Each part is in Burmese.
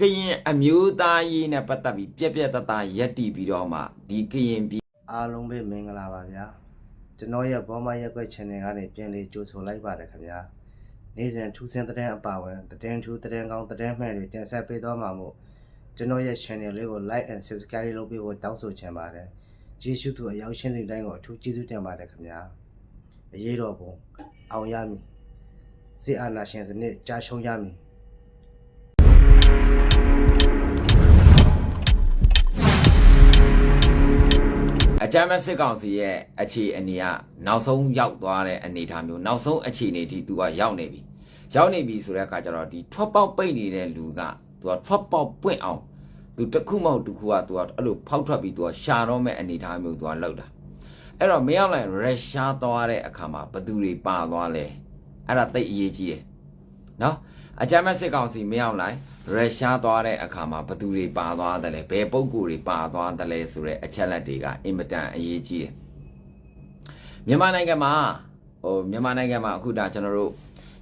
ကရင်အမျိုးသားရေးနဲ့ပတ်သက်ပြီးပြက်ပြက်တသားရက်တီပြီးတော့မှဒီကရင်ပြည်အားလုံးပဲမင်္ဂလာပါဗျာကျွန်တော်ရဲ့ဘောမရက်ွက် channel ကနေပြန်လေးကြိုဆိုလိုက်ပါတယ်ခင်ဗျာနေ့စဉ်ထူးဆန်းတဲ့တဲ့အပါဝင်တဲ့ထူးတဲ့ကောင်းတဲ့မှန်တွေတင်ဆက်ပေးသွားမှာမို့ကျွန်တော်ရဲ့ channel လေးကို like and subscribe လုပ်ပေးဖို့တောင်းဆိုချင်ပါတယ်ကျေးဇူးသူအရောက်ရှင်းတဲ့တိုင်းကိုအထူးကျေးဇူးတင်ပါတယ်ခင်ဗျာအရေးတော်ပုံအောင်ရမည်စစ်အာဏာရှင်စနစ်ကြာရှုံးရမည် အကြမ်းမဲ့စစ်ကောင်စီရဲ့အခြေအနေကနောက်ဆုံးရောက်သွားတဲ့အနေအထားမျိုးနောက်ဆုံးအခြေအနေထိသူကရောက်နေပြီရောက်နေပြီဆိုတဲ့အခါကျတော့ဒီထွက်ပေါက်ပိတ်နေတဲ့လူကသူကထွက်ပေါက်ပွင့်အောင်သူတစ်ခုမဟုတ်တစ်ခုကသူကအဲ့လိုဖောက်ထွက်ပြီးသူကရှာတော့မဲ့အနေအထားမျိုးသူကလောက်တာအဲ့တော့မရောက်လိုက်ရုရှားသွားတဲ့အခါမှာဘသူတွေပါသွားလဲအဲ့ဒါသိအရေးကြီးတယ်နော် အကြမ်းမဲ့စစ်ကောင်စီမရောက်လိုက်ရုရှားသွားတဲ့အခါမှာဘသူတွေပါသွားတယ်လဲဘယ်ပုံကိုယ်တွေပါသွားတယ်လဲဆိုတဲ့အချက်လက်တွေကအင်မတန်အရေးကြီးတယ်မြန်မာနိုင်ငံမှာဟိုမြန်မာနိုင်ငံမှာအခုဒါကျွန်တော်တို့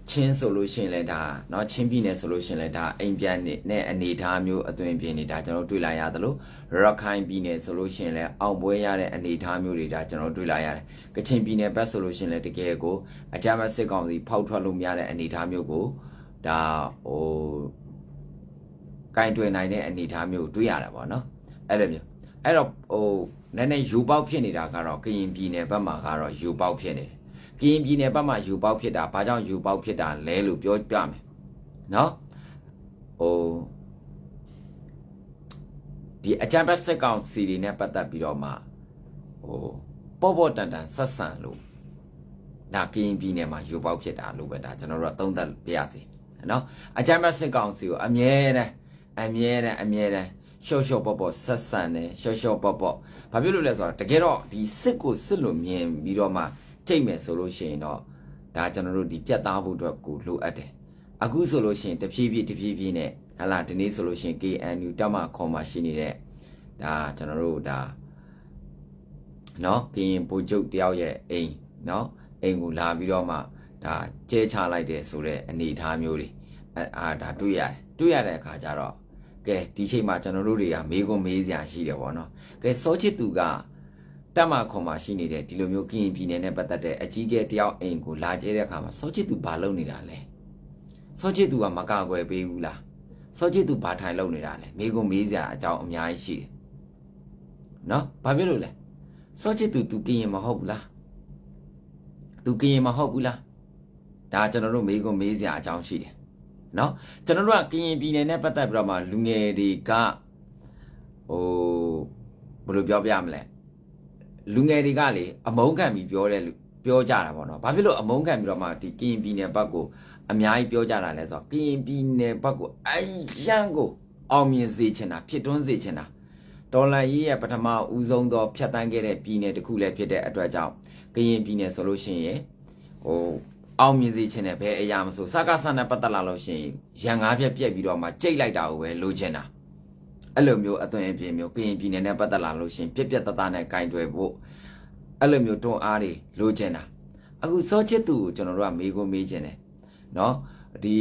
ချင်းဆိုလို့ရှိရင်လည်းဒါเนาะချင်းပြည်နယ်ဆိုလို့ရှိရင်လည်းဒါအိမ်ပြန်နဲ့အနေအထားမျိုးအသွင်ပြင်နေတာကျွန်တော်တို့တွေ့လာရတယ်လို့ရခိုင်ပြည်နယ်ဆိုလို့ရှိရင်လည်းအောင်ပွဲရတဲ့အနေအထားမျိုးတွေဒါကျွန်တော်တို့တွေ့လာရတယ်ကချင်ပြည်နယ်ဘက်ဆိုလို့ရှိရင်လည်းတကယ်ကိုအကြမ်းဖက်စစ်ကောင်စီဖောက်ထွက်လို့မရတဲ့အနေအထားမျိုးကို ဒါဟိုကင်တွယ်နိုင်တဲ့အနေအထားမျိုးတွေ့ရတာပေါ့နော်အဲ့လိုမျိုးအဲ့တော့ဟိုနည်းနည်းယူပေါက်ဖြစ်နေတာကတော့ကရင်ပြည်နယ်ဘက်မှာကတော့ယူပေါက်ဖြစ်နေတယ်ကရင်ပြည်နယ်ဘက်မှာယူပေါက်ဖြစ်တာဘာကြောင့်ယူပေါက်ဖြစ်တာလဲလို့ပြောပြမယ်နော်ဟိုဒီအကြံပတ်စက်ကောင်စီတွေနဲ့ပတ်သက်ပြီးတော့မှဟိုပေါ့ပေါ့တန်တန်ဆက်ဆံလို့ဒါကရင်ပြည်နယ်မှာယူပေါက်ဖြစ်တာလို့ပဲဒါကျွန်တော်တို့ကသုံးသပ်ပြရစီ နော်အကြံပတ်စက်ကောင်စီကိုအမြဲတမ်းအမြဲတမ်းအမြဲတမ်းရှော့ရှော့ပေါ့ပေါ့ဆက်ဆံတယ်ရှော့ရှော့ပေါ့ပေါ့ဘာဖြစ်လို့လဲဆိုတော့တကယ်တော့ဒီစစ်ကိုစစ်လို့မြင်ပြီးတော့မှကြိတ်မယ်ဆိုလို့ရှိရင်တော့ဒါကျွန်တော်တို့ဒီပြတ်သားဖို့အတွက်ကိုလိုအပ်တယ်အခုဆိုလို့ရှိရင်တဖြည်းဖြည်းတဖြည်းဖြည်းနဲ့ဟလာဒီနေ့ဆိုလို့ရှိရင် KNU တက်မှခေါ်မှရှိနေတဲ့ဒါကျွန်တော်တို့ဒါနော်ကရင်ဗိုလ်ချုပ်တယောက်ရဲ့အိမ်နော်အိမ်ကိုလာပြီးတော့မှ ဒါကျဲချလိုက်တယ်ဆိုတဲ့အနေအထားမျိုးတွေအဲအာဒါတွေ့ရတယ်တွေ့ရတဲ့အခါကျတော့ကဲဒီချိန်မှာကျွန်တော်တို့တွေကမေးခွန်းမေးစရာရှိတယ်ဗောနော်ကဲစောချစ်သူကတက်မခွန်မှာရှိနေတဲ့ဒီလိုမျိုးကရင်ပြည်နယ်နဲ့ပတ်သက်တဲ့အကြီးအကဲတယောက်အိမ်ကိုလာကျဲတဲ့အခါမှာစောချစ်သူဘာလုပ်နေတာလဲစောချစ်သူကမကာကွယ်ပေးဘူးလားစောချစ်သူဘာထိုင်လုပ်နေတာလဲမေးခွန်းမေးစရာအကြောင်းအများကြီးရှိတယ်နော်ဘာဖြစ်လို့လဲစောချစ်သူသူကရင်မဟုတ်ဘူးလားသူကရင်မဟုတ်ဘူးလား ဒါကျွန်တော်တို့မေးခွန်းမေးစရာအကြောင်းရှိတယ်နော်ကျွန်တော်တို့ကကရင်ပြည်နယ်နဲ့ပတ်သက်ပြီးတော့မှလူငယ်တွေကဟိုဘယ်လိုပြောပြမလဲလူငယ်တွေကလေအမုန်းခံပြီးပြောတယ်လို့ပြောကြတာပေါ့နော်ဘာဖြစ်လို့အမုန်းခံပြီးတော့မှဒီကရင်ပြည်နယ်ဘက်ကိုအများကြီးပြောကြတာလဲဆိုတော့ကရင်ပြည်နယ်ဘက်ကိုအယံကိုအောင်မြင်စေချင်တာဖြစ်တွန်းစေချင်တာဒေါ်လာရေးရဲ့ပထမဦးဆုံးသောဖြတ်တန်းခဲ့တဲ့ပြည်နယ်တစ်ခုလည်းဖြစ်တဲ့အတွက်ကြောင့်ကရင်ပြည်နယ်ဆိုလို့ရှိရင်ဟို အောင်မြင်စေခြင်းနဲ့ဘယ်အရာမဆိုစကားဆန်နဲ့ပတ်သက်လာလို့ရှိရင်ရန်ငါးပြက်ပြက်ပြီးတော့မှကြိတ်လိုက်တာကိုပဲလိုချင်တာအဲ့လိုမျိုးအသွင်အပြင်မျိုးကရင်ပြည်နယ်နဲ့ပတ်သက်လာလို့ရှိရင်ပြက်ပြက်တသားနဲ့ကင်တွယ်ဖို့အဲ့လိုမျိုးတွန်းအားတွေလိုချင်တာအခုစောချစ်သူကိုကျွန်တော်တို့ကမေးခွန်းမေးခြင်းတယ်နော်ဒီ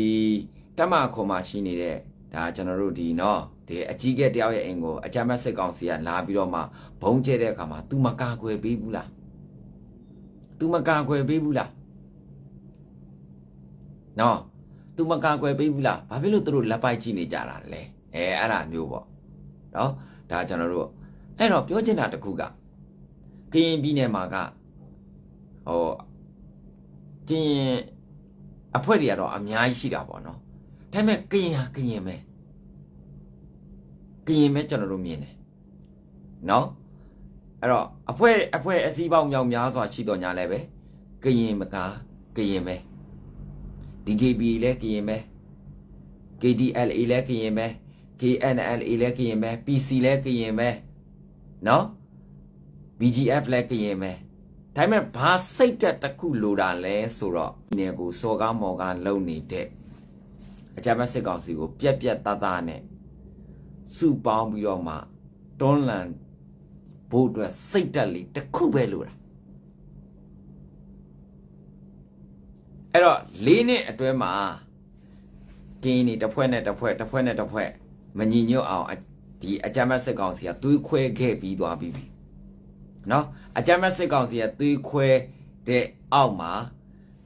တက်မခွန်မှာရှိနေတဲ့ဒါကျွန်တော်တို့ဒီနော်ဒီအကြီးကဲတယောက်ရဲ့အိမ်ကိုအကြမ်းမဲ့စစ်ကောင်စီကလာပြီးတော့မှဘုံကျဲတဲ့အခါမှာ तू မကာကွယ်ပေးဘူးလား तू မကာကွယ်ပေးဘူးလား နော်သူမကာကွယ်ပေးဘူးလားဘာဖြစ်လို့သူတို့လက်ပိုက်ကြည့်နေကြတာလဲအဲအဲ့ဒါမျိုးပေါ့နော်ဒါကျွန်တော်တို့အဲ့တော့ပြောချင်တာတစ်ခုကကရင်ပြည်နယ်မှာကဟိုကရင်အဖွဲ့တွေကတော့အများကြီးရှိတာပေါ့နော်ဒါပေမဲ့ကရင်ဟာကရင်ပဲကရင်ပဲကျွန်တော်တို့မြင်တယ်နော်အဲ့တော့အဖွဲ့အဖွဲ့အစည်းပေါင်းမြောက်များစွာရှိတော်ညာလဲပဲကရင်မကားကရင်ပဲ DKB လည်းကရင်ပဲ KDLA လည်းကရင်ပဲ KNLA လည်းကရင်ပဲ PC လည်းကရင်ပဲเนาะ BGF လည်းကရင်ပဲဒါပေမဲ့ဘာစိတ်တက်တစ်ခုလိုတာလဲဆိုတော့ဒီနေကိုစော်ကားမော်ကားလုံနေတဲ့အကြမ်းဖက်စစ်ကောင်စီကိုပြက်ပြက်တသားနဲ့စုပေါင်းပြီးတော့မှတွန်းလန်ဘို့အတွက်စိတ်တက်လေးတစ်ခုပဲလိုတာ အဲ့တော့၄နှစ်အတွဲမှာကင်းနေတစ်ဖွဲ့နဲ့တစ်ဖွဲ့တစ်ဖွဲ့နဲ့တစ်ဖွဲ့မညီညွတ်အောင်အဒီအကြမ်းဖက်စစ်ကောင်စီကသွေးခွဲခဲ့ပြီးသွားပြီနော်အကြမ်းဖက်စစ်ကောင်စီကသွေးခွဲတဲ့အောက်မှာ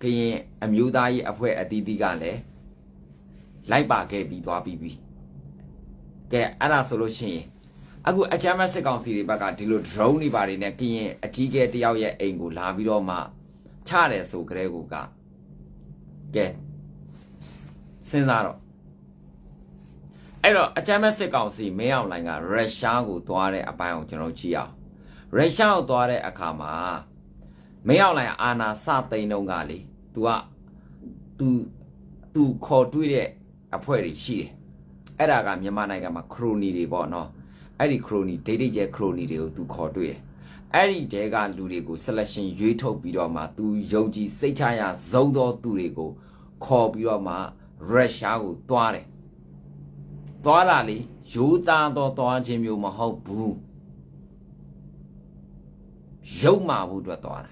ကရင်အမျိုးသားရေးအဖွဲ့အသီးသီးကလည်းလိုက်ပါခဲ့ပြီးသွားပြီးပြီကဲအဲ့ဒါဆိုလို့ရှိရင်အခုအကြမ်းဖက်စစ်ကောင်စီတွေဘက်ကဒီလို drone တွေပါတွေနဲ့ကရင်အကြီးကဲတယောက်ရဲ့အိမ်ကိုလာပြီးတော့မှချတယ်ဆိုကြတဲ့ကူက ကဲစဉ်းစားတော့ အဲ့တော့အကြမ်းမဲ့စစ်ကောင်စီမင်းအောင်လိုင်ကရုရှားကိုသွားတဲ့အပိုင်းကိုကျွန်တော်ကြည့်အောင်ရုရှားကိုသွားတဲ့အခါမှာမင်းအောင်လိုင်အာနာစသိန်းတုံးကလေ तू က तू तू ခေါ်တွေ့တဲ့အဖွဲတွေရှိတယ်အဲ့ဒါကမြန်မာနိုင်ငံမှာခရိုနီတွေပေါ့နော်အဲ့ဒီခရိုနီဒိတ်ဒိတ်ကျဲခရိုနီတွေကို तू ခေါ်တွေ့တယ် အဲ့ဒီတဲကလူတွေကို selection ရွေးထုတ်ပြီးတော့မှ तू ယုံကြည်စိတ်ချရဇုံသောသူတွေကိုခေါ်ပြီးတော့မှရုရှားကိုသွားတယ်သွားလာလေရိုးသားတော့သွားခြင်းမျိုးမဟုတ်ဘူးရုပ်မာဖို့အတွက်သွားတာ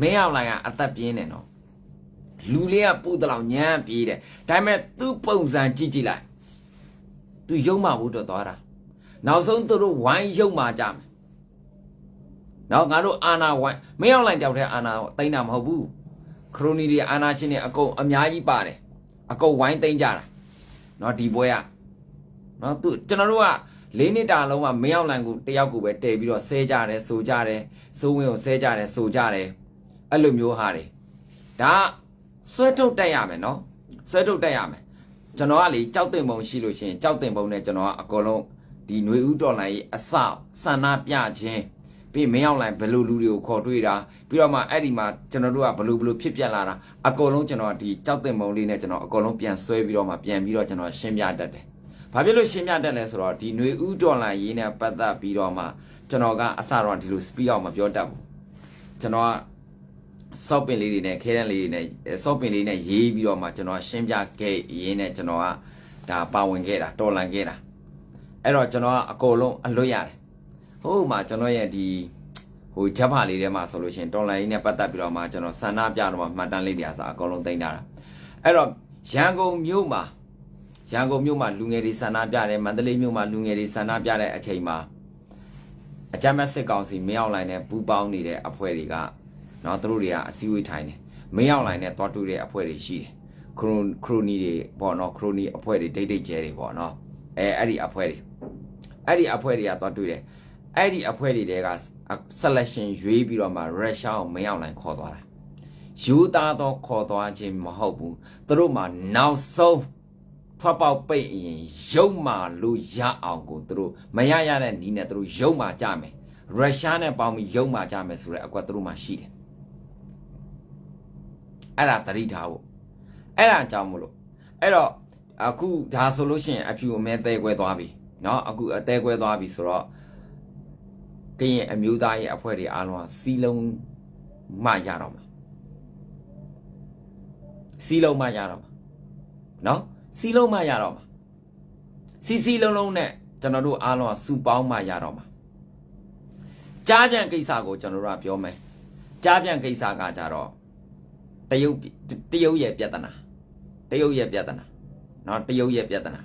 မင်းအောင်လိုင်ကအသက်ပြင်းနေတော့လူလေးကပူတလောင်ညံ့ပြေးတယ်ဒါပေမဲ့သူ့ပုံစံကြည့်ကြည့်လိုက်သူရုပ်မာဖို့အတွက်သွားတာနောက်ဆုံးသူတို့ဝိုင်းရုပ်မာကြမယ် နော်ငါတို့အာနာဝိုင်းမင်းအောင်လိုက်ကြောက်တဲ့အာနာတိမ့်တာမဟုတ်ဘူးခရိုနီတွေအာနာရှင်တွေအကုန်အများကြီးပါတယ်အကုန်ဝိုင်းတိမ့်ကြတာနော်ဒီပွဲကနော်သူကျွန်တော်တို့ကလေးနှစ်တာလုံးကမင်းအောင်လိုင်ကိုတယောက်ကိုပဲတဲပြီးတော့ဆဲကြတယ်ဆိုကြတယ်စိုးဝင်းကိုဆဲကြတယ်ဆိုကြတယ်အဲ့လိုမျိုးဟာတွေဒါဆွဲထုတ်တက်ရမယ်နော်ဆွဲထုတ်တက်ရမယ်ကျွန်တော်ကလေကြောက်တင်ပုံရှိလို့ရှိရင်ကြောက်တင်ပုံနဲ့ကျွန်တော်ကအကုန်လုံးဒီຫນွေဥတော်လိုင်းအစဆန္ဒပြခြင်း ပြီးမင်းအောင်လိုင်းဘယ်လိုလူတွေကိုခေါ်တွေ့တာပြီးတော့မှအဲ့ဒီမှာကျွန်တော်တို့ကဘယ်လိုဘယ်လိုဖြစ်ပြက်လာတာအကုန်လုံးကျွန်တော်ဒီကြောက်တင်ပုံလေးနဲ့ကျွန်တော်အကုန်လုံးပြန်ဆွဲပြီးတော့မှပြန်ပြီးတော့ကျွန်တော်ရှင်းပြတတ်တယ်။ဘာဖြစ်လို့ရှင်းပြတတ်လဲဆိုတော့ဒီຫນွေဥဒေါ်လာရေးနဲ့ပတ်သက်ပြီးတော့မှကျွန်တော်ကအစတော့ဒီလို speed အောင်မပြောတတ်ဘူး။ကျွန်တော်ကစော့ပင်လေးတွေနဲ့ခဲတန်းလေးတွေနဲ့စော့ပင်လေးနဲ့ရေးပြီးတော့မှကျွန်တော်ရှင်းပြခဲ့ရင်းနဲ့ကျွန်တော်ကဒါပါဝင်ခဲ့တာတော်လန်ခဲ့တာ။အဲ့တော့ကျွန်တော်ကအကုန်လုံးအလွတ်ရတယ်။ ဟုတ်မှာကျွန်တော်ရဲ့ဒီဟိုဂျက်ပါလေးထဲမှာဆိုလို့ရှိရင်တော်လန်ရေးနဲ့ပတ်သက်ပြီးတော့မှကျွန်တော်ဆန္ဒပြတော့မှမှတ်တမ်းလေးတွေအစားအကုန်လုံးသိမ်းထားတာ။အဲ့တော့ရန်ကုန်မြို့မှာရန်ကုန်မြို့မှာလူငယ်တွေဆန္ဒပြတယ်မန္တလေးမြို့မှာလူငယ်တွေဆန္ဒပြတဲ့အချိန်မှာအကြမ်းဖက်စစ်ကောင်စီမင်းအောင်လိုင်နဲ့ပူးပေါင်းနေတဲ့အဖွဲ့တွေကနော်သူတို့တွေကအစည်းအဝေးထိုင်တယ်မင်းအောင်လိုင်နဲ့တွားတွေ့တဲ့အဖွဲ့တွေရှိတယ်ခရိုခရိုနီတွေပေါ့နော်ခရိုနီအဖွဲ့တွေဒိတ်ဒိတ်ကျဲတွေပေါ့နော်အဲအဲ့ဒီအဖွဲ့တွေအဲ့ဒီအဖွဲ့တွေကတွားတွေ့တယ် အဲ့ဒီအဖွဲ့တွေတဲက selection ရွေးပြီးတော့မှရုရှားကိုမင်းအောင်လိုင်ခေါ်သွားတာယူသားတော့ခေါ်သွားခြင်းမဟုတ်ဘူးသူတို့မှနောက်ဆုံး ထွက်ပေါက်ပိတ်ရင်ရုပ်မာလို့ရအောင်ကိုသူတို့မရရတဲ့နီးနဲ့သူတို့ရုပ်မာကြမယ်ရုရှားနဲ့ပေါင်းပြီးရုပ်မာကြမယ်ဆိုတဲ့အကွက်သူတို့မှရှိတယ်အဲ့ဒါသတိထားဖို့အဲ့ဒါကြောင့်မလို့အဲ့တော့အခုဒါဆိုလို့ရှိရင်အဖြူအမဲတဲခွဲသွားပြီเนาะအခုအတဲခွဲသွားပြီဆိုတော့ ကရင်အမျိုးသားရဲ့အဖွဲ့တွေအားလုံးကစီလုံးမှရတော့မှာစီလုံးမှရတော့မှာเนาะ စီလုံးမှရတော့မှာစီစီလုံးလုံးနဲ့ကျွန်တော်တို့အားလုံးကစူပေါင်းမှရတော့မှာကြားပြန်ကိစ္စကိုကျွန်တော်တို့ကပြောမယ်ကြားပြန်ကိစ္စကကြတော့တရုတ်တရုတ်ရဲ့ပြဿနာတရုတ်ရဲ့ပြဿနာเนาะတရုတ်ရဲ့ပြဿနာ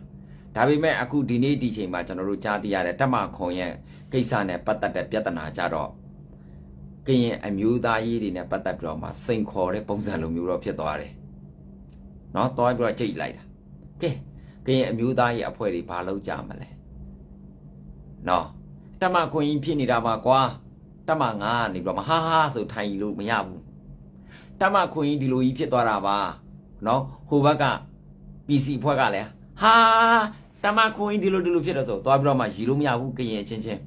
ဒါပေမဲ့အခုဒီနေ့ဒီချိန်မှာကျွန်တော်တို့ကြားသိရတဲ့တက်မခွန်ရဲ့ ကိစ္စနဲ့ပတ်သက်တဲ့ပြဿနာကြတော့ကရင်အမျိုးသားရေးတွေနဲ့ပတ်သက်ပြီးတော့မှစိန်ခေါ်တဲ့ပုံစံလိုမျိုးတော့ဖြစ်သွားတယ်เนาะတွားပြီးတော့ကြိတ်လိုက်တာ ကဲကရင်အမျိုးသားရဲ့အဖွဲ့တွေဘာလုပ်ကြမလဲနော်တမခွင်ကြီးဖြစ်နေတာပါကွာတမငါကနေပြီးတော့မဟာဟာဆိုထိုင်လို့မရဘူးတမခွင်ကြီးဒီလိုကြီးဖြစ်သွားတာပါနော်ဟိုဘက်က PC ဖွဲ့ကလည်းဟာတမခွင်ကြီးဒီလိုဒီလိုဖြစ်တော့ဆိုသွားပြီးတော့မှရီလို့မရဘူးကရင်အချင်းချင်း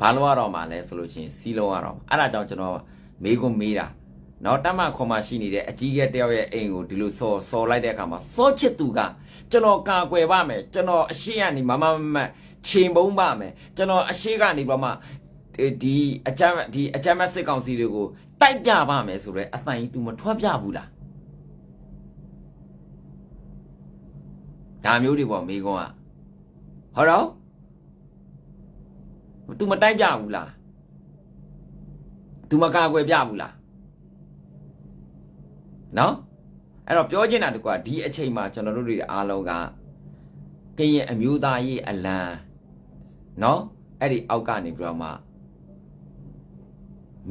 ဘာလို့ရတော့မှလဲဆိုလို့ချင်းစီလုံးရတော့အဲ့ဒါကြောင့်ကျွန်တော်မေးခွန်းမေးတာနော်တတ်မခွန်မရှိနေတဲ့အကြီးကဲတယောက်ရဲ့အိမ်ကိုဒီလိုစော်စော်လိုက်တဲ့အခါမှာစောချစ်သူကကျွန်တော်ကာကွယ်ပါမယ်ကျွန်တော်အရှိကနေမမမမချိန်ပုံးပါမယ်ကျွန်တော်အရှိကနေဘာမှဒီဒီအကြမ်းဒီအကြမ်းမစစ်ကောင်စီတွေကိုတိုက်ပြပါမယ်ဆိုတော့အတိုင်သူမထွက်ပြဘူးလားဒါမျိုးတွေပေါ့မိကုန်းကဟောတော့ तू မတိုက်ပြဘူးလား तू မကာကွယ်ပြဘူးလား နော် အဲ့တော့ပြောချင်တာတကွာဒီအချိန်မှာကျွန်တော်တို့တွေအားလုံးကကရင်အမျိုးသားရေးအလံနော်အဲ့ဒီအောက်ကနေပြီးတော့မှ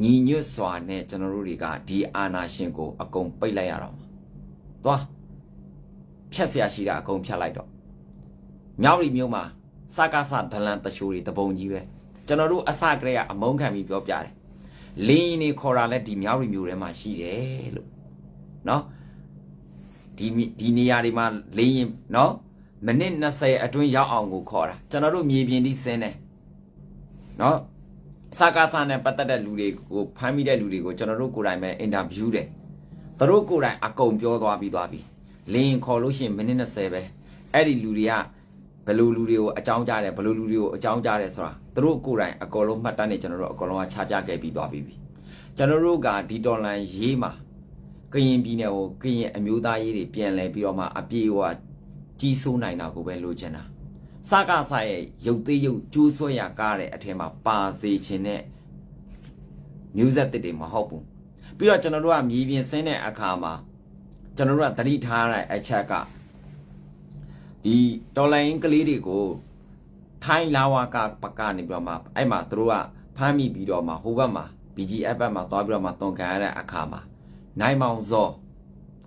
ညီညွတ်စွာနဲ့ကျွန်တော်တို့တွေကဒီအာနာရှင်ကိုအကုန်ပိတ်လိုက်ရတော့မှာသွားဖြတ်เสียရှိတာအကုန်ဖြတ်လိုက်တော့မြောက်ရီမျိုးမှာစကားစဒလန်တချိုးတွေတပုံကြီးပဲ ကျွန်တော်တို့အစကတည်းကအမုန်းခံပြီးပြောပြတယ်လင်းရင်နေခေါ်တာလဲဒီမြောက်ရီမျိုးထဲမှာရှိတယ်လို့နော်ဒီမိဒီနေရာတွေမှာလေးရင်နော်မိနစ်20အတွင်းရောက်အောင်ကိုခေါ်တာကျွန်တော်တို့မြေပြင်ထိဆင်းတယ်နော်စကားစနဲ့ပတ်သက်တဲ့လူတွေကိုဖမ်းမိတဲ့လူတွေကိုကျွန်တော်တို့ကိုယ်တိုင်ပဲအင်တာဗျူးတယ်သူတို့ကိုယ်တိုင်အကုန်ပြောသွားပြီးသွားပြီလင်းရင်ခေါ်လို့ရှိရင်မိနစ်20ပဲအဲ့ဒီလူတွေက ဘယ်လိုလူတွေကိုအကြောင်းကြားတယ်ဘယ်လိုလူတွေကိုအကြောင်းကြားတယ်ဆိုတာသူတို့ကိုယ်တိုင်အကုန်လုံးမှတ်တမ်းနေကျွန်တော်တို့အကုန်လုံးကချပြခဲ့ပြီးသွားပြီကျွန်တော်တို့ကဒီတော်လန်ရေးမှာကရင်ပြည်နယ်ကိုကရင်အမျိုးသားရေးတွေပြန်လဲပြီးတော့မှအပြေအဝကြီးစိုးနိုင်တာကိုပဲလိုချင်တာစကားဆရဲ့ရုပ်သေးရုပ်ကျိုးဆွဲရကားတဲ့အထက်မှာပါစေခြင်းနဲ့မျိုးဆက်တစ်တွေမဟုတ်ဘူးပြီးတော့ကျွန်တော်တို့ကမြေပြင်ဆင်းတဲ့အခါမှာကျွန်တော်တို့ကသတိထားရတဲ့အချက်က ဒီတော်လိုင်းကလေးတွေကိုထိုင်းလာဝကပကနေပြီးတော့မှအဲ့မှာသူတို့ကဖမ်းမိပြီးတော့မှဟိုဘက်မှာ BGF ဘက်မှာသွားပြီးတော့မှတွန်ကန်ရတဲ့အခါမှာနိုင်မောင်ဇော်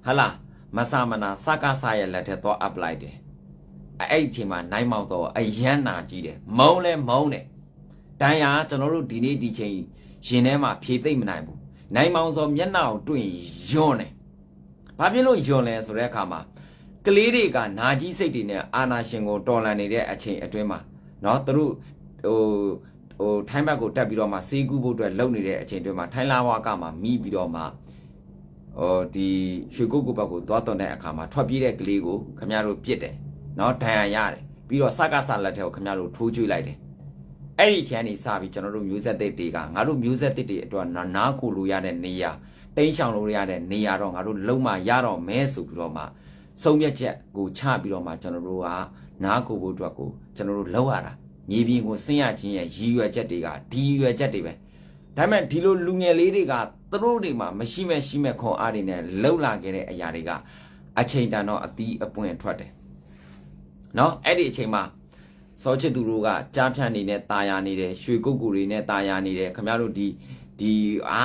ဟလာမဆာမနာစကားဆာရဲ့လက်ထက်တော့အပ်လိုက်တယ်အဲ့ဒီအချိန်မှာနိုင်မောင်ဇော်အယမ်းနာကြီးတယ်မုံလဲမုံတယ်တန်ရာကျွန်တော်တို့ဒီနေ့ဒီချိန်ရင်ထဲမှာဖြေသိမ့်မနိုင်ဘူးနိုင်မောင်ဇော်မျက်နှာကိုတွေ့ရင်ယွန်းတယ်ဘာဖြစ်လို့ယွန်းလဲဆိုတဲ့အခါမှာ ကလေးတွေကနာကြီးစိတ်တွေနဲ့အာနာရှင်ကိုတော်လန်နေတဲ့အချိန်အတွင်းမှာเนาะသူတို့ဟိုဟိုထိုင်းဘက်ကိုတက်ပြီးတော့မှစေးကူးဖို့အတွက်လုပ်နေတဲ့အချိန်တွင်းမှာထိုင်းလာဝါကမှမိပြီးတော့မှ ဟိုဒီရွှေကုတ်ကုတ်ဘက်ကိုသွားသွန်တဲ့အခါမှာထွက်ပြေးတဲ့ကလေးကိုခမရတို့ပြစ်တယ်နော်ဒဏ်ရာရတယ်ပြီးတော့စကားဆလက်ထဲကိုခမရတို့ထိုးကျွေးလိုက်တယ်အဲ့ဒီချမ်းနေစပြီးကျွန်တော်တို့မျိုးဆက်သစ်တွေကငါတို့မျိုးဆက်သစ်တွေအတွက်နာနာကိုလိုရတဲ့နေရာတိန်းချောင်လို့ရတဲ့နေရာတော့ငါတို့လုံးမရတော့မဲဆိုပြီးတော့မှ စုံမြက်ချက်ကိုချပြီးတော့မှကျွန်တော်တို့ကနားကိုဖို့အတွက်ကိုကျွန်တော်တို့လောက်ရတာမြေပြင်ကိုဆင်းရခြင်းရဲ့ရည်ရွယ်ချက်တွေကဒီရည်ရွယ်ချက်တွေပဲ ဒါပေမဲ့ဒီလိုလူငယ်လေးတွေကသူတို့တွေမှာမရှိမဲ့ရှိမဲ့ခွန်အားတွေနဲ့လှုပ်လာခဲ့တဲ့အရာတွေကအချိန်တန်တော့အသီးအပွင့်ထွက်တယ်။နော်အဲ့ဒီအချိန်မှာစောချစ်သူတို့ကကြားဖြန့်နေနဲ့ตาယာနေတယ်ရွှေကုတ်ကူတွေနဲ့ตาယာနေတယ်ခင်ဗျားတို့ဒီဒီအာ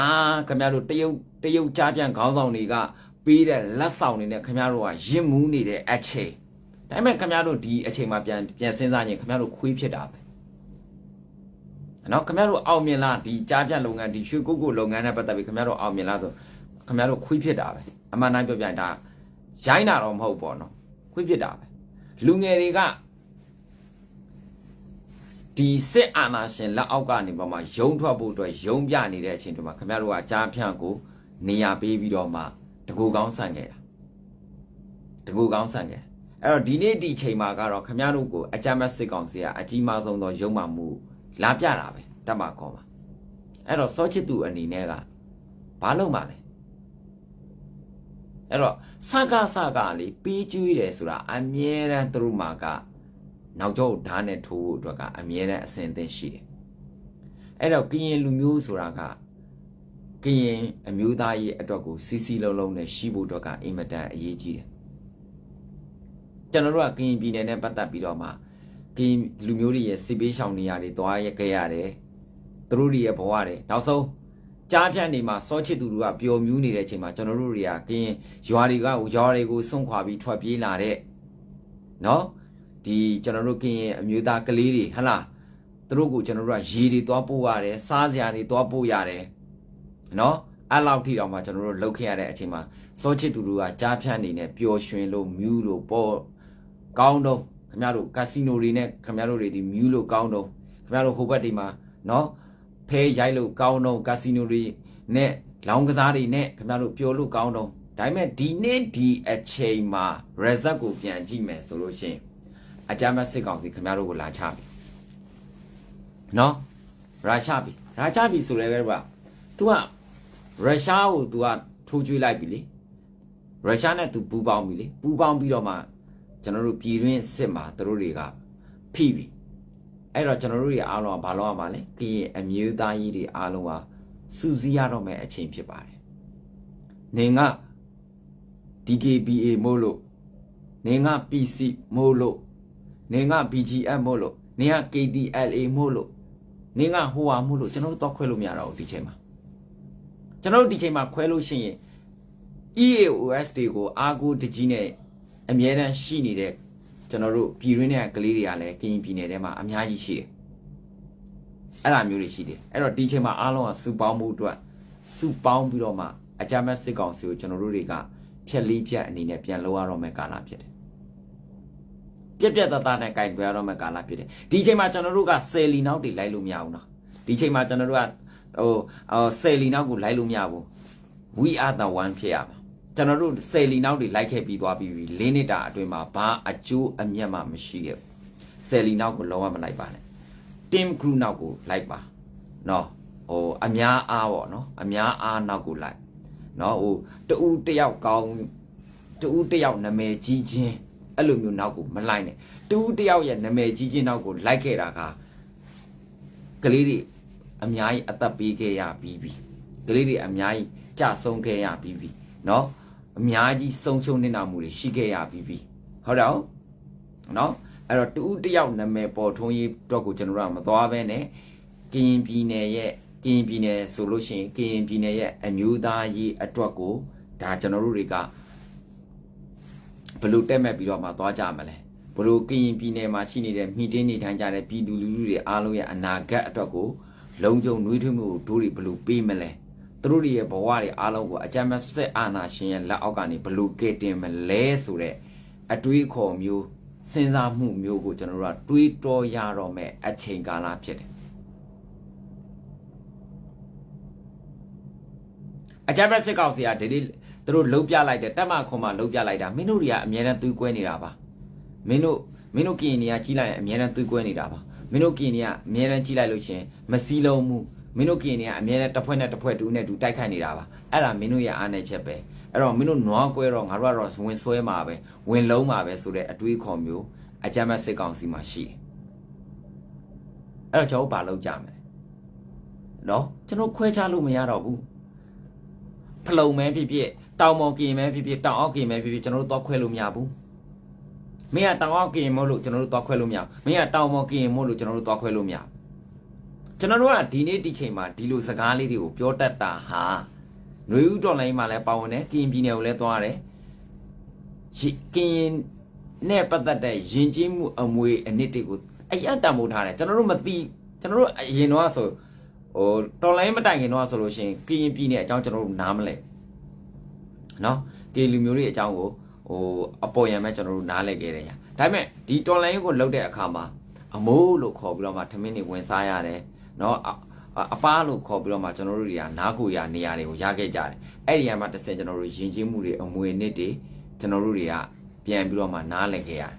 ခင်ဗျားတို့တရုတ်တရုတ်ကြားဖြန့်ခေါင်းဆောင်တွေက ပေးတဲ့လက်ဆောင်တွေနဲ့ခင်ဗျားတို့ကရင်မူးနေတဲ့အချိန်ဒါပေမဲ့ခင်ဗျားတို့ဒီအချိန်မှာပြန်ပြန်စဉ်းစားရင်ခင်ဗျားတို့ခွေးဖြစ်တာပဲနော်ခင်ဗျားတို့အောင်မြင်လားဒီကြားပြတ်လုပ်ငန်းဒီရွှေကုတ်ကုတ်လုပ်ငန်းနဲ့ပတ်သက်ပြီးခင်ဗျားတို့အောင်မြင်လားဆိုခင်ဗျားတို့ခွေးဖြစ်တာပဲအမှန်တမ်းပြောပြရင်ဒါရိုင်းတာတော့မဟုတ်ပေါ့နော်ခွေးဖြစ်တာပဲလူငယ်တွေကဒီစစ်အာဏာရှင်လက်အောက်ကနေပါမှယုံထွက်ဖို့အတွက်ယုံပြနေတဲ့အချိန်တွေမှာခင်ဗျားတို့ကကြားဖြန့်ကိုနေရာပေးပြီးတော့မှ တကူကောင်းဆန်ခဲ့တာတကူကောင်းဆန်ခဲ့အဲ့တော့ဒီနေ့ဒီချိန်မှာကတော့ခင်ဗျားတို့ကိုအကြမ်းမဲ့စစ်ကောင်စီကအကြီးမားဆုံးသောယုံမှမှုလာပြတာပဲတက်မှာကောမှာအဲ့တော့စောချစ်သူအနေနဲ့ကဘာလုပ်မှလဲအဲ့တော့စကားစကားလေးပြီးကျွေးတယ်ဆိုတာအမြဲတမ်းသူတို့မှာကနောက်ကျောဓာတ်နဲ့ထိုးဖို့အတွက်ကအမြဲတမ်းအစဉ်အသင့်ရှိတယ်အဲ့တော့ကရင်လူမျိုးဆိုတာက ကရင်အမျိုးသားရေးအတွက်ကိုစီစီလုံးလုံးနဲ့ရှိဖို့အတွက်ကအင်မတန်အရေးကြီးတယ်ကျွန်တော်တို့ကကရင်ပြည်နယ်နဲ့ပတ်သက်ပြီးတော့မှဒီလူမျိုးတွေရဲ့စစ်ပေးရှောင်နေရတွေသွားရခဲ့ရတယ်သူတို့တွေရဲ့ဘဝတွေနောက်ဆုံးကြားဖြတ်နေမှာစောချစ်သူတို့ကပျော်မြူးနေတဲ့အချိန်မှာကျွန်တော်တို့တွေကကင်းရွာတွေကရွာတွေကိုစွန့်ခွာပြီးထွက်ပြေးလာတဲ့နော်ဒီကျွန်တော်တို့ကင်းရဲ့အမျိုးသားကလေးတွေဟဟလားသူတို့ကိုကျွန်တော်တို့ကရေတွေသွားပို့ရတယ်စားစရာတွေသွားပို့ရတယ် နော်အဲ့လောက်ထိတော့မှကျွန်တော်တို့လှုပ်ခဲ့ရတဲ့အချိန်မှာစောချစ်သူတို့ကကြားဖြတ်နေနဲ့ပျော်ရွှင်လို့မြူးလို့ပေါ်ကောင်းတော့ခင်ဗျားတို့ကာစီနိုတွေနဲ့ခင်ဗျားတို့တွေဒီမြူးလို့ကောင်းတော့ခင်ဗျားတို့ဟိုဘက်တွေမှာနော်ဖဲရိုက်လို့ကောင်းတော့ကာစီနိုတွေနဲ့လောင်းကစားတွေနဲ့ခင်ဗျားတို့ပျော်လို့ကောင်းတော့ဒါပေမဲ့ဒီနေ့ဒီအချိန်မှာ result ကိုပြန်ကြည့်မယ်ဆိုလို့ရှိရင်အကြမ်းမဲ့စစ်ကောင်စီခင်ဗျားတို့ကိုလာချပြီနော်ရာချပြီရာချပြီဆိုလဲကဗျာ तू က ရုရှားကို तू ကထိုးကျွေးလိုက်ပြီလေရုရှားနဲ့ तू ပူပေါင်းပြီလေပူပေါင်းပြီးတော့မှကျွန်တော်တို့ပြည်တွင်းစစ်မှာသူတို့တွေကဖိပြီအဲ့တော့ကျွန်တော်တို့တွေအားလုံးကဘာလို့ရမှာလဲကရင်အမျိုးသားကြီးတွေအားလုံးကစူးစီးရတော့မယ့်အချိန်ဖြစ်ပါတယ်နေက DKBA မို့လို့နေငါ PC မို့လို့နေငါ BGF မို့လို့နေငါ KTLA မို့လို့နေငါဟိုဟာမို့လို့ကျွန်တော်တို့တော့ခွဲလို့မရတော့ဘူးဒီချိန်မှာ ကျွန်တော်တို့ဒီချိန်မှာခွဲလို့ရှိရင် EAOS တွေကိုအာကိုတကြီးနဲ့အမြဲတမ်းရှိနေတဲ့ကျွန်တော်တို့ပြည်ရင်းတဲ့ကလေးတွေကလည်းကရင်ပြည်နယ်ထဲမှာအများကြီးရှိတယ်အဲ့လိုမျိုးတွေရှိတယ်အဲ့တော့ဒီချိန်မှာအားလုံးကစုပေါင်းမှုအတွက်စုပေါင်းပြီးတော့မှအကြမ်းမဲ့စစ်ကောင်စီကိုကျွန်တော်တို့တွေကဖြက်လေးဖြက်အနေနဲ့ပြန်လောရတော့မယ့်ကာလဖြစ်တယ်ပြက်ပြက်တသားနဲ့ကင်တွယ်ရတော့မယ့်ကာလဖြစ်တယ်ဒီချိန်မှာကျွန်တော်တို့ကဆယ်လီနောက်တွေလိုက်လို့မရဘူးနော်ဒီချိန်မှာကျွန်တော်တို့က ဟိုဟိုဆယ်လီနောက်ကိုလိုက်လို့မရဘူး we are the one ဖြစ်ရမှာကျွန်တော်တို့ဆယ်လီနောက်တွေလိုက်ခဲ့ပြီးသွားပြီးပြီ၄နှစ်တာအတွင်းမှာဘာအကျိုးအမြတ်မှမရှိခဲ့ဘူးဆယ်လီနောက်ကိုလုံးဝမလိုက်ပါနဲ့ team crew နောက်ကိုလိုက်ပါနော်ဟိုအများအားပေါ့နော်အများအားနောက်ကိုလိုက်နော်ဟိုတူတယောက်ကောင်းတူတယောက်နာမည်ကြီးချင်းအဲ့လိုမျိုးနောက်ကိုမလိုက်နဲ့တူတယောက်ရဲ့နာမည်ကြီးချင်းနောက်ကိုလိုက်ခဲ့တာကကလေးတွေ အများကြီးအသက်ပေးခဲ့ရပြီးပြီကလေးတွေအများကြီးကြဆုံးခဲ့ရပြီးပြီနော်အများကြီးဆုံးရှုံးနေတာမှုတွေရှိခဲ့ရပြီးပြီဟုတ်တယ်ဟုတ်နော်အဲ့တော့တူတယောက်နာမည်ပေါ်ထွန်းရေးတော့ကိုကျွန်တော်တို့ကမသွားဘဲနဲ့ကရင်ပြည်နယ်ရဲ့ကရင်ပြည်နယ်ဆိုလို့ရှိရင်ကရင်ပြည်နယ်ရဲ့အမျိုးသားရေးအတွက်ကိုဒါကျွန်တော်တို့တွေကဘယ်လို့တက်မဲ့ပြီးတော့မှသွားကြမလဲဘယ်လို့ကရင်ပြည်နယ်မှာရှိနေတဲ့မိတင်းနေထိုင်ကြတဲ့ပြည်သူလူထုတွေအားလုံးရဲ့အနာဂတ်အတွက်ကို လုံခြုံနှွေးထွေးမှုကိုတို့တွေဘယ်လို့ပေးမလဲသူတို့တွေရဲ့ဘဝတွေအားလုံးကိုအကြမ်းမဲ့ဆက်အာနာရှင်ရဲ့လက်အောက်ကနေဘယ်လို့ကယ်တင်မလဲဆိုတဲ့အတွေးခေါ်မျိုးစဉ်းစားမှုမျိုးကိုကျွန်တော်တို့ကတွေးတောရတော့မဲ့အချိန်ကာလဖြစ်တယ်အကြမ်းဖက်စစ်ကောင်စီကဒီနေ့သူတို့လှုပ်ပြလိုက်တယ်တက်မခွန်မလှုပ်ပြလိုက်တာမင်းတို့တွေကအများနဲ့သွေးကွဲနေတာပါမင်းတို့မင်းတို့ကရင်တွေကကြီးလိုက်ရင်အများနဲ့သွေးကွဲနေတာပါ မင်းတို့ကရင်တွေကအများနဲ့ကြီးလိုက်လို့ရှရင်မစည်းလုံးမှုမင်းတို့ကရင်တွေကအများနဲ့တစ်ဖွဲ့နဲ့တစ်ဖွဲ့တူနဲ့တူတိုက်ခိုက်နေတာပါအဲ့ဒါမင်းတို့ရဲ့အားနဲ့ချက်ပဲအဲ့တော့မင်းတို့နွားကွဲတော့ငါတို့ကတော့ဝင်ဆွဲမှာပဲဝင်လုံးမှာပဲဆိုတဲ့အတွေးခေါ်မျိုးအကြမ်းဖက်စစ်ကောင်စီမှာရှိတယ်အဲ့တော့ကျွန်တော်ဘာလုပ်ကြမလဲနော်ကျွန်တော်ခွဲခြားလို့မရတော့ဘူးဖလုံမဲဖြစ်ဖြစ်တောင်မော်ကင်မဲဖြစ်ဖြစ်တောင်အောက်ကင်မဲဖြစ်ဖြစ်ကျွန်တော်တို့တော့ခွဲလို့မရဘူး မင်းကတောင်အောက်ကင်မို့လို့ကျွန်တော်တို့တော့ခွဲလို့မရဘူးမင်းကတောင်မော်ကင်မို့လို့ကျွန်တော်တို့တော့ခွဲလို့မရဘူးကျွန်တော်တို့ကဒီနေ့ဒီချိန်မှာဒီလိုစကားလေးတွေကိုပြောတတ်တာဟာຫນွေဦးတော်လိုင်းမှာလည်းပါဝင်တယ်ကင်ပြည်နယ်ကိုလည်းသွားတယ်ရကင်နဲ့ပတ်သက်တဲ့ယဉ်ကျေးမှုအမွေအနှစ်တွေကိုအယက်တံမိုးထားတယ်ကျွန်တော်တို့မသိကျွန်တော်တို့အရင်တော့ဆိုဟိုတော်လိုင်းမတိုင်ခင်တော့ဆိုလို့ရှိရင်ကရင်ပြည်နယ်အကြောင်းကျွန်တော်တို့နားမလဲနော်ကရင်လူမျိုးတွေအကြောင်းကို ဟိုအပေါ်ရံမဲ့ကျွန်တော်တို့နားလဲခဲ့တယ်ညာဒါပေမဲ့ဒီတော်လိုင်းကိုလှုပ်တဲ့အခါမှာအမိုးလို့ခေါ်ပြီးတော့မှထမင်းတွေဝင်စားရတယ်နော်အအပားလို့ခေါ်ပြီးတော့မှကျွန်တော်တို့တွေကနားကိုရနေရာတွေကိုရခဲ့ကြတယ်အဲ့ဒီရမှာတစ်ဆင့်ကျွန်တော်တို့ယဉ်ကျေးမှုတွေအမွေနှစ်တွေကျွန်တော်တို့တွေကပြန်ပြီးတော့မှနားလဲခဲ့ရတယ်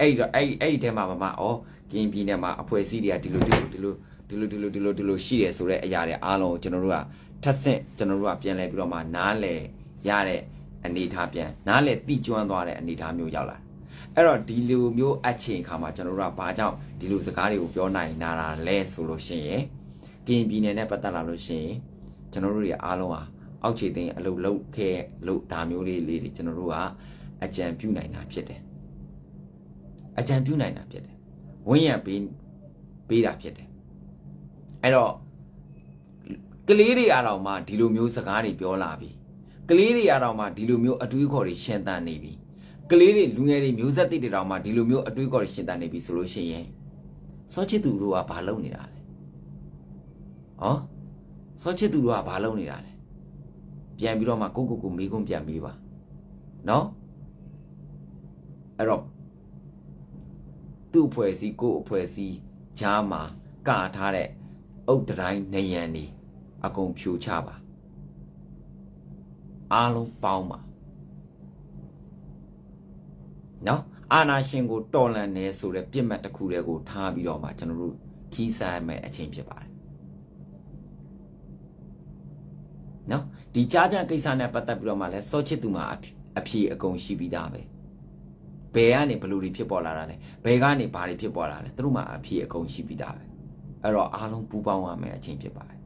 အဲ့ဒီတော့အဲ့ဒီအဲ့ဒီထဲမှာမှဩကရင်ပြည်နယ်မှာအဖွဲ့အစည်းတွေကဒီလိုဒီလိုဒီလိုဒီလိုဒီလိုဒီလိုဒီလိုရှိတယ်ဆိုတဲ့အရာတွေအားလုံးကိုကျွန်တော်တို့ကထပ်ဆင့်ကျွန်တော်တို့ကပြန်လဲပြီးတော့မှနားလဲရတဲ့ အနေအထားပြန်နားလဲတိကျွမ်းသွားတဲ့အနေအထားမျိုးရောက်လာအဲ့တော့ဒီလိုမျိုးအချိန်ခါမှာကျွန်တော်တို့ကဘာကြောင့်ဒီလိုစကားတွေကိုပြောနိုင်နာတာလဲဆိုလို့ရှိရင်ကရင်ပြည်နယ်နဲ့ပတ်သက်လာလို့ရှိရင်ကျွန်တော်တို့တွေအားလုံးဟာအောက်ခြေသိမ်းအလုပ်လုပ်ခဲ့လို့ဒါမျိုးလေးလေးတွေကျွန်တော်တို့ကအကြံပြုနိုင်တာဖြစ်တယ်အကြံပြုနိုင်တာဖြစ်တယ်ဝင်းရံပေးပေးတာဖြစ်တယ်အဲ့တော့ကလေးတွေအားတော့မှဒီလိုမျိုးစကားတွေပြောလာပြီ ကလေးတွေအားတော့မှဒီလိုမျိုးအတွေးခေါ်တွေရှင်းတန်နေပြီကလေးတွေလူငယ်တွေမျိုးဆက်သစ်တွေတော့မှဒီလိုမျိုးအတွေးခေါ်တွေရှင်းတန်နေပြီဆိုလို့ရှိရင်စောချစ်သူတို့ကဘာလုပ်နေတာလဲဟောစောချစ်သူတို့ကဘာလုပ်နေတာလဲပြန်ပြီးတော့မှကိုကိုကိုမေးခွန်းပြန်ပြီးပါနော်အဲ့တော့သူ့အဖွဲ့အစည်းကိုယ့်အဖွဲ့အစည်းဂျားမှာကာထားတဲ့အုတ်တိုင်းနေရန်နေအကုန်ဖြိုချပါ အားလုံးပေါင်းပါနော်အာနာရှင်ကိုတော်လန်နေဆိုတဲ့ပြစ်မှတ်တစ်ခုတည်းကိုထားပြီးတော့မှကျွန်တော်တို့ခီးစားမဲ့အချိန်ဖြစ်ပါတယ်နော်ဒီကြားပြန်ကိစ္စနဲ့ပတ်သက်ပြီးတော့မှလဲစောချစ်သူမှာအဖြေအကုန်ရှိပြီးသားပဲဘယ်ကနေဘလို့တွေဖြစ်ပေါ်လာတာလဲဘယ်ကနေဘာတွေဖြစ်ပေါ်လာလဲသူတို့မှာအဖြေအကုန်ရှိပြီးသားပဲအဲ့တော့အားလုံးပူးပေါင်းရမယ်အချိန်ဖြစ်ပါတယ်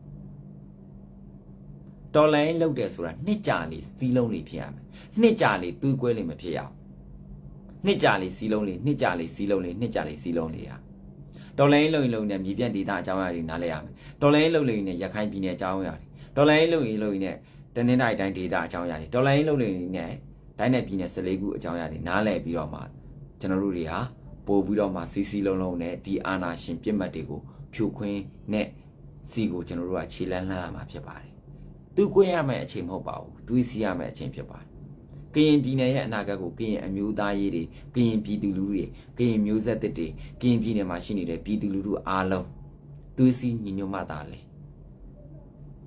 တော်လိုင်းလောက်တယ်ဆိုတာနှစ်ကြာလေးစီးလုံးလေးဖြစ်ရမယ်နှစ်ကြာလေးသွေးကွဲလေးမဖြစ်ရအောင်နှစ်ကြာလေးစီးလုံးလေးနှစ်ကြာလေးစီးလုံးလေးနှစ်ကြာလေးစီးလုံးလေးရတော်လိုင်းလုံရင်လုံနဲ့မြေပြန့်ဒေသအကြောင်းအရာတွေနားလဲရမယ်တော်လိုင်းလုံလုံနဲ့ရခိုင်ပြည်နယ်အကြောင်းအရာတွေတော်လိုင်းလုံရင်လုံရင်နဲ့တနင်္သာရီတိုင်းဒေသအကြောင်းအရာတွေတော်လိုင်းလုံလုံနဲ့တိုင်းနယ်ပြည်နယ်14ခုအကြောင်းအရာတွေနားလဲပြီးတော့မှကျွန်တော်တို့တွေဟာပို့ပြီးတော့မှစီစီလုံးလုံးနဲ့ဒီအာနာရှင်ပြစ်မှတ်တွေကိုဖြိုခွင်းနဲ့စီကိုကျွန်တော်တို့ကခြေလန်းလှမ်းရမှာဖြစ်ပါတယ် သူကွင်းရမယ့်အချိန်မဟုတ်ပါဘူးသူစီရမယ့်အချိန်ဖြစ်ပါတယ်ကရင်ပြည်နယ်ရဲ့အနာဂတ်ကိုကရင်အမျိုးသားရေးတွေကရင်ပြည်သူလူထုတွေကရင်မျိုးဆက်သစ်တွေကရင်ပြည်နယ်မှာရှိနေတဲ့ပြည်သူလူထုအားလုံးသူစီညီညွတ်မှသာလေ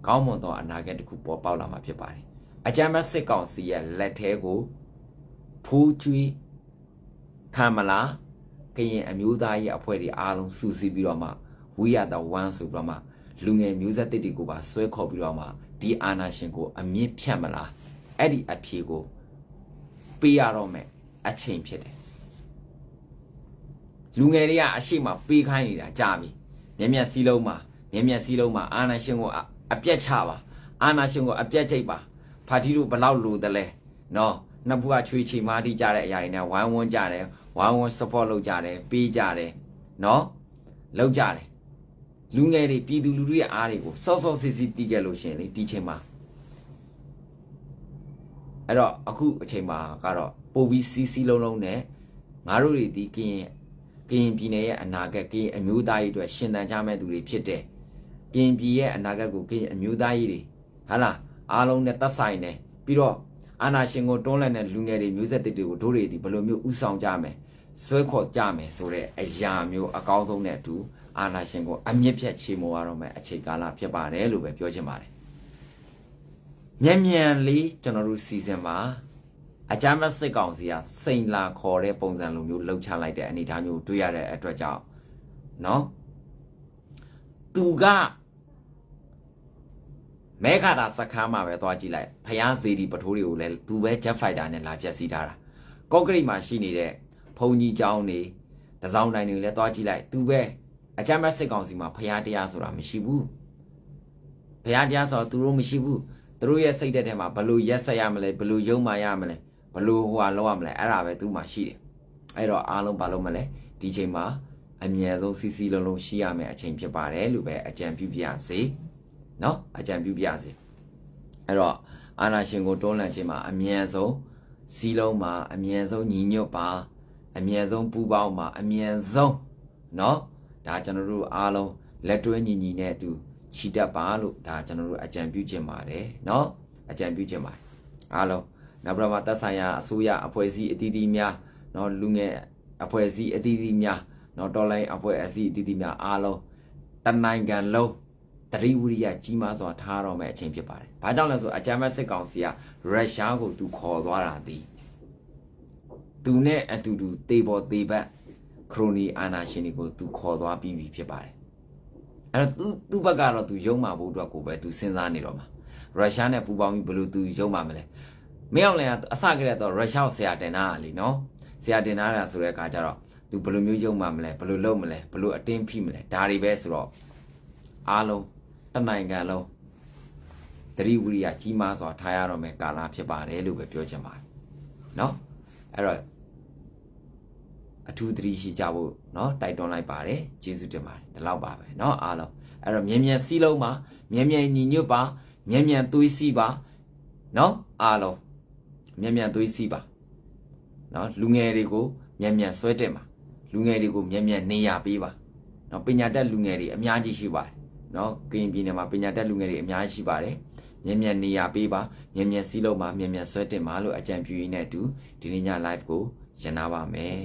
ကောင်းမွန်သောအနာဂတ်တစ်ခုပေါ်ပေါက်လာမှာဖြစ်ပါတယ်အကြမ်းဖက်စစ်ကောင်စီရဲ့လက်ထဲကိုဖူးကျွေးခံမလားကရင်အမျိုးသားရေးအဖွဲ့တွေအားလုံးစုစည်းပြီးတော့မှ we are the one ဆိုပြီးတော့မှလူငယ်မျိုးဆက်တစ်တွေကိုပါဆွဲခေါ်ပြီးတော့မှ ဒီအာနာရှင်ကို အမြင့်ဖြတ်မလားအဲ့ဒီအဖြေကိုပေးရတော့မယ်အချိန်ဖြစ်တယ်လူငယ်တွေကအရှိမပေးခိုင်းနေတာကြာပြီမျက်မျက်စည်းလုံးမှာမျက်မျက်စည်းလုံးမှာအာနာရှင်ကိုအအပြက်ချပါအာနာရှင်ကိုအပြက်ချိတ်ပါဖာတီတို့ဘလောက်လိုတယ်လဲနော်နှစ်ဖူးကချွေချီမာတိကြတဲ့အရာတွေနဲ့ဝိုင်းဝန်းကြတယ်ဝိုင်းဝန်း support လုပ်ကြတယ်ပေးကြတယ်နော်လုပ်ကြတယ် လူငယ်တွေပြည်သူလူထုရဲ့အားတွေကိုစောစောစစ်စစ်တီးခဲ့လို့ရှရင်လေဒီချိန်မှာအဲ့တော့အခုအချိန်မှာကတော့ပို့ပြီးစီစီလုံးလုံးနဲ့ငါတို့တွေဒီကရင်ကရင်ပြည်နယ်ရဲ့အနာဂတ်ကရင်အမျိုးသားရေးအတွက်ရှင်သန်ကြမဲ့သူတွေဖြစ်တဲ့ကရင်ပြည်ရဲ့အနာဂတ်ကိုကရင်အမျိုးသားရေးတွေဟာလားအားလုံးနဲ့သက်ဆိုင်တယ်ပြီးတော့အာနာရှင်ကိုတွန်းလှန်တဲ့လူငယ်တွေမျိုးဆက်တွေကိုတို့တွေဒီဘယ်လိုမျိုးဥဆောင်ကြမယ်ဆွဲခေါ်ကြမယ်ဆိုတဲ့အရာမျိုးအကောင်းဆုံးနဲ့အတူ အာနာရှင်ကိုအမြင့်ဖြတ်ချေမိုးရတော့မယ်အချိန်ကာလဖြစ်ပါတယ်လို့ပဲပြောချင်ပါတယ်။မြန်မြန်လေးကျွန်တော်တို့စီစဉ်ပါအကြမ်းဖက်စစ်ကောင်စီကစိန်လာခေါ်တဲ့ပုံစံလိုမျိုးလှုပ်ချလိုက်တဲ့အနေအထားမျိုးတွေ့ရတဲ့အတွက်ကြောင့်နော်သူကမဲခါတာစခန်းမှာပဲသွားကြည့်လိုက်ဖျားစီဒီပထိုးတွေကိုလည်းသူပဲ jet fighter နဲ့လာပြက်စီးထားတာကော့ကရိတ်မှာရှိနေတဲ့ဘုံကြီးကျောင်းတွေတစောင်းတိုင်းတွေလည်းသွားကြည့်လိုက်သူပဲ အကြမ်းမဲ့စစ်ကောင်စီမှာဖျားတရားဆိုတာမရှိဘူးဖျားတရားဆိုတော့သူတို့မရှိဘူးသူတို့ရဲ့စိတ်ဓာတ်ထဲမှာဘလို့ရက်ဆက်ရမလဲဘလို့ယုံမာရမလဲဘလို့ဟိုဟာလောက်ရမလဲအဲ့ဒါပဲသူ့မှာရှိတယ်အဲ့တော့အားလုံးဘာလို့မလဲဒီချိန်မှာအမြန်ဆုံးစီစီလုံးလုံးရှိရမယ့်အချိန်ဖြစ်ပါတယ်လို့ပဲအကြံပြုပြရစေเนาะအကြံပြုပြရစေအဲ့တော့အာနာရှင်ကိုတွန်းလှန်ခြင်းမှာအမြန်ဆုံးစီလုံးမှာအမြန်ဆုံးညီညွတ်ပါအမြန်ဆုံးပူပေါင်းပါအမြန်ဆုံးเนาะ ဒါကျွန်တော်တို့အားလုံးလက်တွဲညီညီနဲ့အတူခြိတက်ပါလို့ဒါကျွန်တော်တို့အကြံပြုချင်ပါတယ်เนาะအကြံပြုချင်ပါတယ်အားလုံးနောက်ပြီးတော့မှသက်ဆိုင်ရာအစိုးရအဖွဲ့အစည်းအသီးသီးများเนาะလူငယ်အဖွဲ့အစည်းအသီးသီးများเนาะတော်လိုင်းအဖွဲ့အစည်းအသီးသီးများအားလုံးတနိုင်ငံလုံးတရိဝရိယကြီးမားစွာထားတော့မယ့်အချိန်ဖြစ်ပါတယ်။ဘာကြောင့်လဲဆိုအကြမ်းဖက်စစ်ကောင်စီကရုရှားကိုသူခေါ်သွားတာဒီသူနဲ့အတူတူတေပေါ်တေပတ် ခရိုနီအာနာရှင်တွေကိုသူခေါ်သွားပြီးပြီဖြစ်ပါတယ်အဲ့တော့သူသူ့ဘက်ကတော့သူယုံမှာဖို့အတွက်ကိုပဲသူစဉ်းစားနေတော့မှာရုရှားနဲ့ပူးပေါင်းပြီးဘယ်လိုသူယုံမှာမလဲမင်းအောင်လည်းအစကတည်းကတော့ရုရှားကိုဆရာတင်တာကလीနော်ဆရာတင်တာတာဆိုတဲ့အခါကျတော့သူဘယ်လိုမျိုးယုံမှာမလဲဘယ်လိုလုပ်မလဲဘယ်လိုအတင်းဖိမလဲဒါတွေပဲဆိုတော့အားလုံးတစ်နိုင်ငံလုံးသတိဝိရိယကြီးမားစွာထားရတော့မယ်ကာလဖြစ်ပါတယ်လို့ပဲပြောချင်ပါတယ်နော်အဲ့တော့ အထူးသတိရှိကြဖို့เนาะတိုက်တွန်းလိုက်ပါတယ်ကျေးဇူးတင်ပါတယ်ဒီလောက်ပါပဲเนาะအားလုံးအဲ့တော့မြန်မြန်စီးလုံးပါမြန်မြန်ညီညွတ်ပါမြန်မြန်သွေးစီးပါเนาะအားလုံးမြန်မြန်သွေးစီးပါเนาะလူငယ်တွေကိုမြန်မြန်ဆွဲတင်ပါလူငယ်တွေကိုမြန်မြန်နေရပေးပါเนาะပညာတတ်လူငယ်တွေအများကြီးရှိပါတယ်เนาะကရင်ပြည်နယ်မှာပညာတတ်လူငယ်တွေအများကြီးရှိပါတယ်မြန်မြန်နေရပေးပါမြန်မြန်စီးလုံးပါမြန်မြန်ဆွဲတင်ပါလို့အကြံပြုရင်းနဲ့အတူဒီနေ့ည live ကိုရန်နာပါမယ်